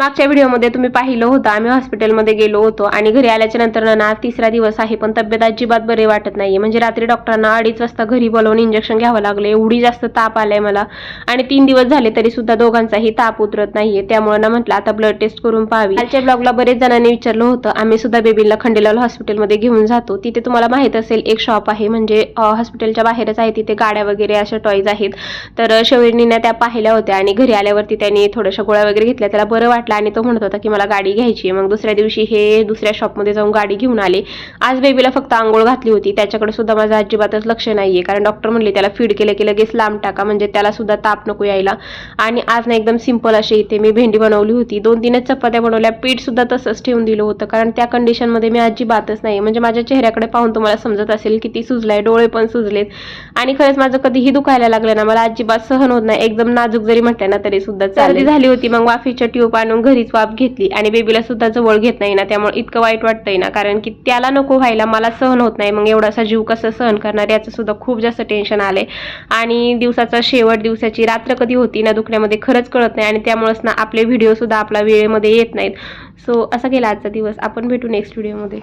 मागच्या व्हिडिओमध्ये तुम्ही पाहिलं होतं आम्ही हॉस्पिटलमध्ये गेलो होतो आणि घरी आल्याच्यानंतर ना तिसरा दिवस आहे पण तब्येत अजिबात बरे वाटत नाहीये. म्हणजे रात्री डॉक्टरांना अडीच वाजता घरी बोलवून इंजेक्शन घ्यावं लागलं. एवढी जास्त ताप आलाय मला. आणि तीन दिवस झाले तरी सुद्धा दोघांचाही ताप उतरत नाहीये. त्यामुळे ना म्हटलं आता ब्लड टेस्ट करून पाहावी. कालच्या ब्लॉगला बरेच जणांनी विचारलं होतं आम्ही सुद्धा बेबीला खंडेलाल हॉस्पिटलमध्ये घेऊन जातो. तिथे तुम्हाला माहीत असेल एक शॉप आहे. म्हणजे हॉस्पिटलच्या बाहेरच आहे तिथे गाड्या वगैरे अशा टॉईज आहेत. तर शवेरणीने त्या पाहिल्या होत्या आणि घरी आल्यावरती त्यांनी थोड्याशा गोळ्या वगैरे घेतल्या. त्याला बरं वाटलं आणि तो म्हणत होता की मला गाडी घ्यायची आहे. मग दुसऱ्या दिवशी हे दुसऱ्या शॉपमध्ये जाऊन गाडी घेऊन आले. आज बेबीला फक्त आंघोळ घातली होती. त्याच्याकडे सुद्धा माझं अजिबातच लक्ष नाहीये. कारण डॉक्टर म्हणले त्याला फीड केलं की लगेच लांब टाका. म्हणजे त्याला सुद्धा ताप नको यायला. आणि आज ना एकदम सिंपल अशी इथे मी भेंडी बनवली होती. दोन तीनच चपात्या बनवल्या. पीठ सुद्धा तसंच ठेवून दिलं होतं. कारण त्या कंडिशनमध्ये मी अजिबातच नाही म्हणजे माझ्या चेहऱ्याकडे पाहून तुम्हाला समजत असेल किती सुजलाय. डोळे पण सुजलेत. आणि खरंच माझं कधीही दुखायला लागलं ना मला अजिबात सहन होत नाही. एकदम नाजूक जरी म्हटलं ना तरी सुद्धा. सर्दी झाली होती. मग वाफीच्या ट्यूब आणून घरीच वाफ घेतली आणि बेबीला सुद्धा जवळ घेत नाही ना त्यामुळे इतकं वाईट वाटतंय ना. कारण की त्याला नको व्हायला मला सहन होत नाही. मग एवढासा जीव कसं सहन करणार? याचं सुद्धा खूप जास्त टेन्शन आलंय. आणि दिवसाचा शेवट दिवसाची रात्र कधी होती ना दुखण्यामध्ये खरंच कळत नाही. आणि त्यामुळेच ना आपले व्हिडिओ सुद्धा आपल्या वेळेमध्ये येत नाहीत. सो असा गेला आजचा दिवस. आपण भेटू नेक्स्ट व्हिडिओमध्ये